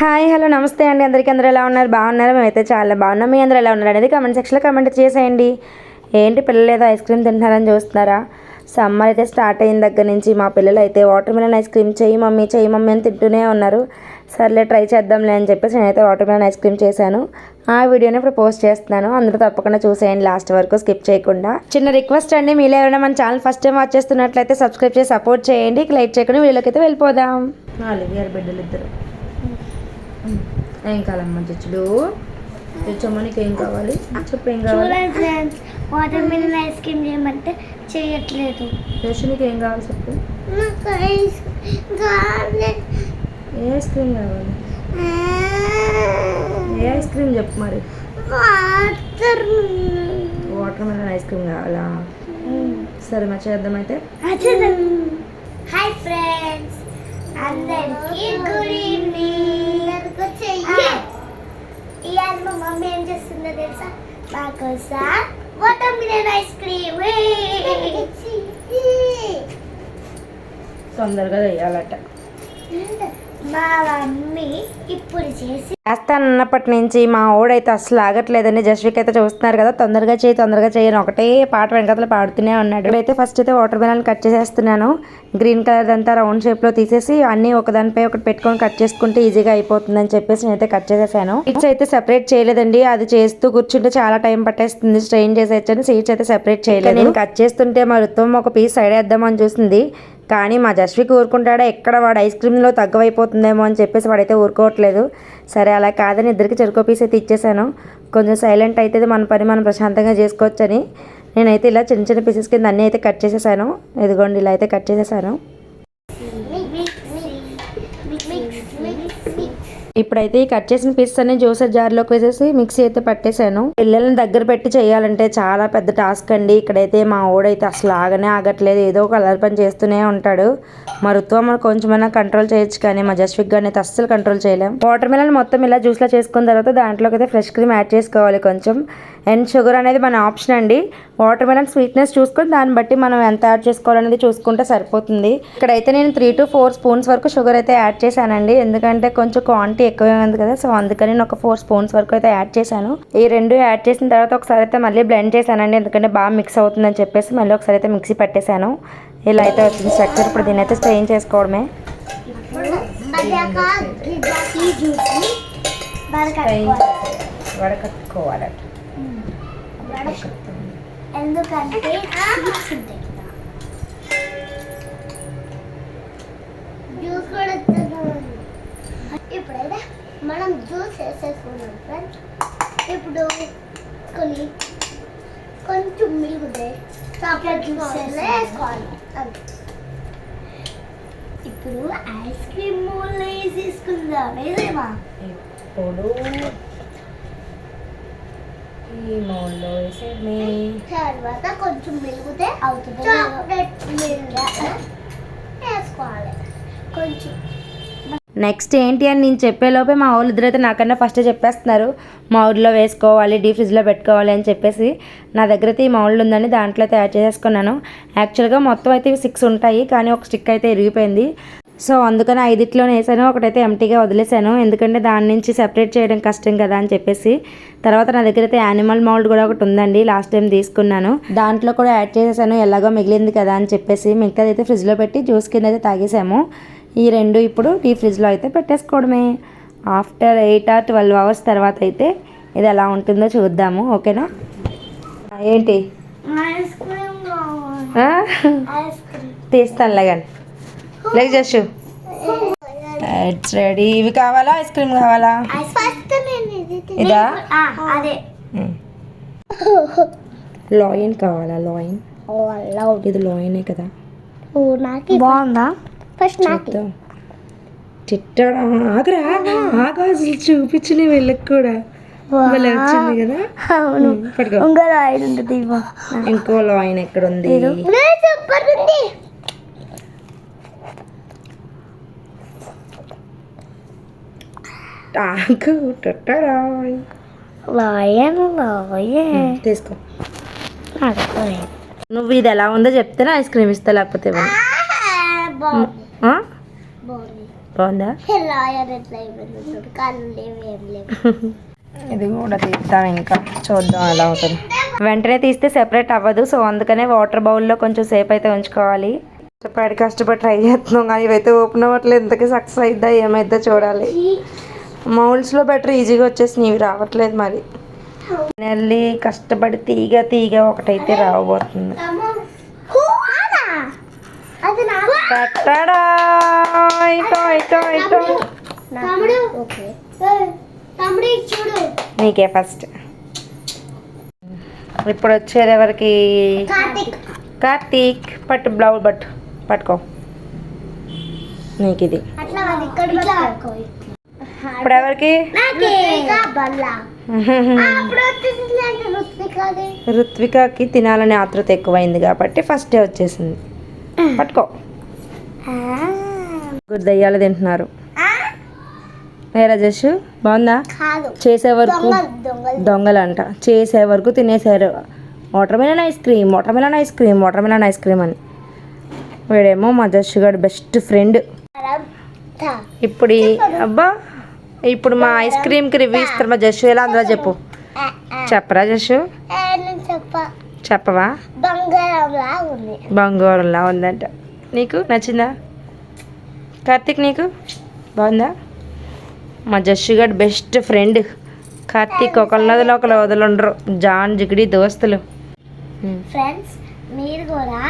Hi hello నమస్తే అండి. అందరికీ అందరూ ఎలా ఉన్నారు? బాగున్నారు? మేమైతే చాలా బాగున్నాం. మీ అందరూ ఎలా ఉన్నారు అనేది కమెంట్ సెక్షన్లో కమెంట్ చేసేయండి. ఏంటి పిల్లలు ఏదో ఐస్ క్రీమ్ తింటున్నారని చూస్తున్నారా? సమ్మర్ అయితే స్టార్ట్ అయిన దగ్గర నుంచి మా పిల్లలు అయితే వాటర్ మిలన్ ఐస్ క్రీమ్ చెయ్యి మమ్మీ చెయ్యి మమ్మీ అని తింటూనే ఉన్నారు. సర్లే ట్రై చేద్దాంలే అని చెప్పేసి నేనైతే వాటర్ మిలన్ ఐస్ క్రీమ్ చేశాను. ఆ వీడియోని ఇప్పుడు పోస్ట్ చేస్తున్నాను. అందరూ తప్పకుండా చూసేయండి. లాస్ట్ వరకు స్కిప్ చేయకుండా. చిన్న రిక్వెస్ట్ అండి. మీరు ఎవరైనా మన ఛానల్ ఫస్ట్ టైం వాచ్ చేస్తున్నట్లయితే సబ్స్క్రైబ్ చేసి సపోర్ట్ చేయండి. లైక్ చేయకుండా వీడియోకి అయితే వెళ్ళిపోదాం. బిడ్డలు ఇద్దరు ఏం కావాలమ్మా చచ్చుడు తెచ్చమ్మా నీకు ఏం కావాలి? చెప్పు ఏం కావాలి? వాటర్ మిలన్ ఐస్ క్రీమ్ చేయమంటే చేయట్లేదు. యశు నీకు ఏం కావాలి చెప్పు? నాకు ఐస్ కావాలి. ఏ ఐస్ క్రీమ్ కావాలి? ఏ ఐస్ క్రీమ్ చెప్పు మరి? Water. Water melon ice cream కావాలా? సరే మరి చేద్దాం అయితే. Hi friends. అందరికి గుడ్ ఈవినింగ్ ఇవాళ మా మమ్మీ ఏం చేస్తుందో తెలుసా మాకోసం వాటర్ మిలన్ ఐస్ క్రీమ్ తొందరగా వేయాలట. మా మమ్మీ ఇప్పుడు చేసి వేస్తాను అన్నప్పటి నుంచి మా ఓడైతే అసలు ఆగట్లేదండి. జస్విక్ అయితే చూస్తున్నారు కదా తొందరగా చేయి తొందరగా చేయని ఒకటే పాట వెనకతలు పాడుతూనే ఉన్నాడు. ఇప్పుడైతే ఫస్ట్ అయితే వాటర్ మెలన్ కట్ చేసేస్తున్నాను. గ్రీన్ కలర్ అంతా రౌండ్ షేప్లో తీసేసి అన్నీ ఒకదానిపై ఒకటి పెట్టుకొని కట్ చేసుకుంటే ఈజీగా అయిపోతుందని చెప్పేసి నేనైతే కట్ చేసేసాను. సీట్స్ అయితే సెపరేట్ చేయలేదండి. అది చేస్తూ కూర్చుంటే చాలా టైం పట్టేస్తుంది. స్ట్రెయిన్ చేసేయచ్చని సీట్స్ అయితే సెపరేట్ చేయలేదు. నేను కట్ చేస్తుంటే మా రుత్వం ఒక పీస్ సైడ్ వేద్దామని చూసింది. కానీ మా జస్విక్ ఊరుకుంటాడా? ఎక్కడ వాడు ఐస్ క్రీమ్లో తగ్గవైపోతుందేమో అని చెప్పేసి వాడైతే ఊరుకోవట్లేదు. సరే అలా కాదని ఇద్దరికి చెరుకో పీస్ అయితే ఇచ్చేసాను. కొంచెం సైలెంట్ అయితే మన పని మనం ప్రశాంతంగా చేసుకోవచ్చని నేనైతే ఇలా చిన్న చిన్న పీసెస్ కింద అన్నీ అయితే కట్ చేసేసాను. ఇదిగోండి ఇలా అయితే కట్ చేసేసాను. ఇప్పుడైతే ఈ కట్ చేసిన పీసెస్ అన్ని జ్యూసర్ జార్లోకి వేసేసి మిక్సీ అయితే పట్టేశాను. పిల్లల్ని దగ్గర పెట్టి చేయాలంటే చాలా పెద్ద టాస్క్ అండి. ఇక్కడైతే మా ఓడైతే అసలు ఆగనే ఆగట్లేదు. ఏదో ఒక అలర్ పని చేస్తూనే ఉంటాడు. మా రుత్వం మనం కొంచెమైనా కంట్రోల్ చేయొచ్చు కానీ మా జస్విక్ గారిని అయితే అస్సలు కంట్రోల్ చేయలేం. వాటర్ మిలన్ మొత్తం ఇలా జ్యూస్లో చేసుకున్న తర్వాత దాంట్లోకి అయితే ఫ్రెష్ క్రీమ్ యాడ్ చేసుకోవాలి కొంచెం. అండ్ షుగర్ అనేది మన ఆప్షన్ అండి. వాటర్ మిలన్ స్వీట్నెస్ చూసుకొని దాన్ని బట్టి మనం ఎంత యాడ్ చేసుకోవాలనేది చూసుకుంటే సరిపోతుంది. ఇక్కడైతే నేను త్రీ టు ఫోర్ స్పూన్స్ వరకు షుగర్ అయితే యాడ్ చేశానండి. ఎందుకంటే కొంచెం క్వాంటిటీ ఎక్కువే ఉంది కదా సో అందుకని నేను ఒక ఫోర్ స్పూన్స్ వరకు అయితే యాడ్ చేశాను. ఈ రెండు యాడ్ చేసిన తర్వాత ఒకసారి అయితే మళ్ళీ బ్లెండ్ చేశానండి. ఎందుకంటే బాగా మిక్స్ అవుతుందని చెప్పేసి మళ్ళీ ఒకసారి అయితే మిక్సీ పట్టేశాను. ఇలా అయితే వచ్చింది స్ట్రక్చర్. ఇప్పుడు దీని అయితే స్ట్రెయిన్ చేసుకోవడమే. వడకట్టుకోవాలట ఎందుకంటే జ్యూస్ కూడా. ఇప్పుడైతే మనం జ్యూస్ వేసేసుకున్నాం ఫ్రెండ్స్ ఇప్పుడు కొన్ని కొంచెం మిలుగుతే చాక్లెట్ జ్యూస్ వేసుకోవాలి. అంతే. ఇప్పుడు ఐస్ క్రీమ్ మోల్ వేసేసుకుందాం. వేసేమా ఇప్పుడు ఈ తర్వాత కొంచెం మిలుగుతే అవుతుంది. చాక్లెట్ వేసుకోవాలి. కొంచెం. నెక్స్ట్ ఏంటి అని నేను చెప్పేలోపే మా వాళ్ళు ఇద్దరైతే నాకన్నా ఫస్ట్ చెప్పేస్తున్నారు. మా ఊళ్ళో వేసుకోవాలి డీ ఫ్రిడ్జ్లో పెట్టుకోవాలి అని చెప్పేసి. నా దగ్గర అయితే ఈ మౌల్డ్ ఉందని దాంట్లో అయితే యాడ్ చేసేసుకున్నాను. యాక్చువల్గా మొత్తం అయితే సిక్స్ ఉంటాయి కానీ ఒక స్టిక్ అయితే ఇరిగిపోయింది. సో అందుకని ఐదిట్లోనే వేసాను. ఒకటైతే ఎంటీగా వదిలేసాను. ఎందుకంటే దాని నుంచి సెపరేట్ చేయడం కష్టం కదా అని చెప్పేసి. తర్వాత నా దగ్గర అయితే యానిమల్ మౌల్డ్ కూడా ఒకటి ఉందండి. లాస్ట్ టైం తీసుకున్నాను. దాంట్లో కూడా యాడ్ చేసేసాను. ఎలాగో మిగిలింది కదా అని చెప్పేసి. మిగతాది అయితే ఫ్రిడ్జ్లో పెట్టి జ్యూస్ కింద అయితే తాగేసాము. ఈ రెండు ఇప్పుడు డీ ఫ్రిడ్జ్లో అయితే పెట్టేసుకోవడమే. After eight or twelve hours తర్వాత అయితే ఇది ఎలా ఉంటుందో చూద్దాము. ఓకేనా? ఏంటి? తీస్తానులే కానీ లెగ్ జస్సు ఇట్స్ రెడీ ఇవి కావాలా? ఐస్ క్రీమ్ కావాలా? ఇది లాయిన్ కావాలా? లాయిన్ ఇది లాయినే కదా. ఓ నాకు బాగుందా? ఫస్ట్ నాకు. చిట్టాడా ఆగరా ఆగా అసలు చూపించిన వీళ్ళకి కూడా. వచ్చింది కదా? ఇవ్వ. ఇంకో లాయిన్ ఎక్కడ ఉంది లేదు, సూపర్ ఉంది ఆగు టట్టడా. లాయన్ లాయన్ తీసుకో. నువ్వు ఇది ఎలా ఉందో చెప్తేనే ఐస్ క్రీమ్ ఇస్తా లేకపోతే. బాగుంది. ఇది కూడా తీద్దాం ఇంకా. చూద్దాం ఎలా అవుతుంది. వెంటనే తీస్తే సెపరేట్ అవ్వదు సో అందుకనే వాటర్ బౌల్లో కొంచెం సేపు అయితే ఉంచుకోవాలి. కష్టపడి కష్టపడి ట్రై చేస్తున్నాం కానీ ఇవైతే ఓపెన్ అవ్వట్లేదు. ఇంతకీ సక్సెస్ అయిద్దా ఏమైద్దా చూడాలి. మౌల్డ్స్లో బెటర్ ఈజీగా వచ్చేసినాయి. ఇవి రావట్లేదు మరి. నెల్లి కష్టపడి తీగ తీగ ఒకటైతే రావబోతుంది. నీకే ఫస్ట్. ఇప్పుడు వచ్చేది ఎవరికి? కార్తిక్. కార్తీక్ పట్టు బ్లౌజ్ పట్టు పట్టుకో. నీకు ఇది ఇప్పుడు ఎవరికి? రుత్వికకి తినాలనే ఆతృత ఎక్కువైంది కాబట్టి ఫస్ట్ డే వచ్చేసింది పట్టుకో. గుడ్ దయ్యాలు తింటున్నారు. ఏ రాజేష్ బాగుందా? కాదు. చేసే వరకు దొంగలు దొంగలు. దొంగలు అంట చేసే వరకు తినేసారు water melon ice cream water melon ice cream water melon ice cream అని. వీడేమో మా జష్ గారు బెస్ట్ ఫ్రెండ్. ఇప్పుడు అబ్బా ఇప్పుడు మా ఐస్ క్రీమ్కి రివ్యూ ఇస్తారు మా జష్. ఎలా అందులో చెప్పు. చెప్పరా జష్? చెప్పవా? బంగారంలా ఉందంట. నీకు నచ్చిందా? కార్తీక్ నీకు? బాగుందా? మా జస్సు గారు బెస్ట్ ఫ్రెండ్ కార్తీక్ ఒకళ్ళది ఒకళ్ళు వదలండరు. జాన్ జిగిడి దోస్తులు. ఫ్రెండ్స్ మీరు కూడా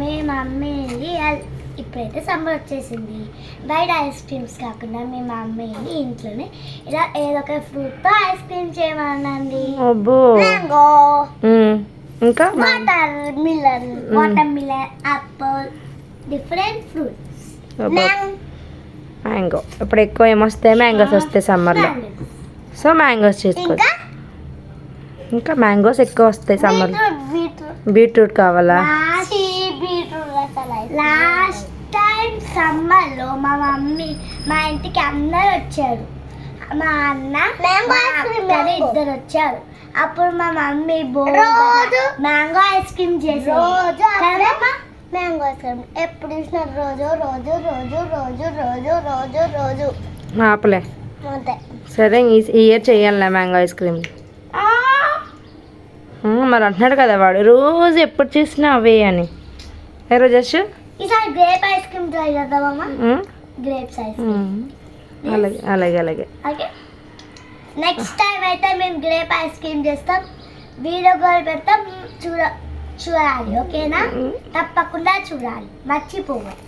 మీ మమ్మీని ఇప్పుడైతే సమ్మర్ వచ్చేసింది. బయట ఐస్ క్రీమ్స్ కాకుండా మీ మమ్మీని ఇంట్లోనే ఇలా ఏదో ఒక ఫ్రూట్తో ఐస్ క్రీమ్ మ్యాంగో. ఉమ్. ఇంకా? Water melon water melon apple different fruits. Mango. ఇప్పుడు ఎక్కువ ఏమొస్తాయి? మ్యాంగోస్ వస్తాయి సమ్మర్లో. సో మ్యాంగోస్ చేసుకోవచ్చు. ఇంకా? మ్యాంగోస్ ఎక్కువ వస్తాయి సమ్మర్లో. Beetroot beetroot. కావాలా? లాస్ట్ టైం సమ్మర్లో మా మమ్మీ మా ఇంటికి అందరు వచ్చారు. మా అన్న ఇద్దరు వచ్చారు. అప్పుడు మా మమ్మీ రోజు? మ్యాంగో ఐస్ క్రీమ్ చేసి మ్యాంగో ఐస్ క్రీమ్. ఎప్పుడు చూసిన రోజు రోజు రోజు రోజు రోజు రోజు రోజు. ఆపలే సరే ఈ ఇయర్ చెయ్యాలి మ్యాంగో ఐస్ క్రీమ్. మరి అంటున్నాడు కదా వాడు. రోజు ఎప్పుడు చేసినా అవే అని. ఏ రోజు ఈసారి గ్రేప్ ఐస్ క్రీమ్ ట్రై చేద్దామమ్మా గ్రేప్స్ ఐస్ క్రీమ్. అలాగే అలాగే అలాగే. ఓకే. నెక్స్ట్ టైం అయితే మేము గ్రేప్ ఐస్ క్రీమ్ చేస్తాం. వీడియో కాల్ పెడతాం. చూడ చూడాలి ఓకేనా? తప్పకుండా చూడాలి. మర్చిపోవద్దు.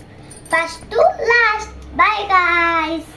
First last by guys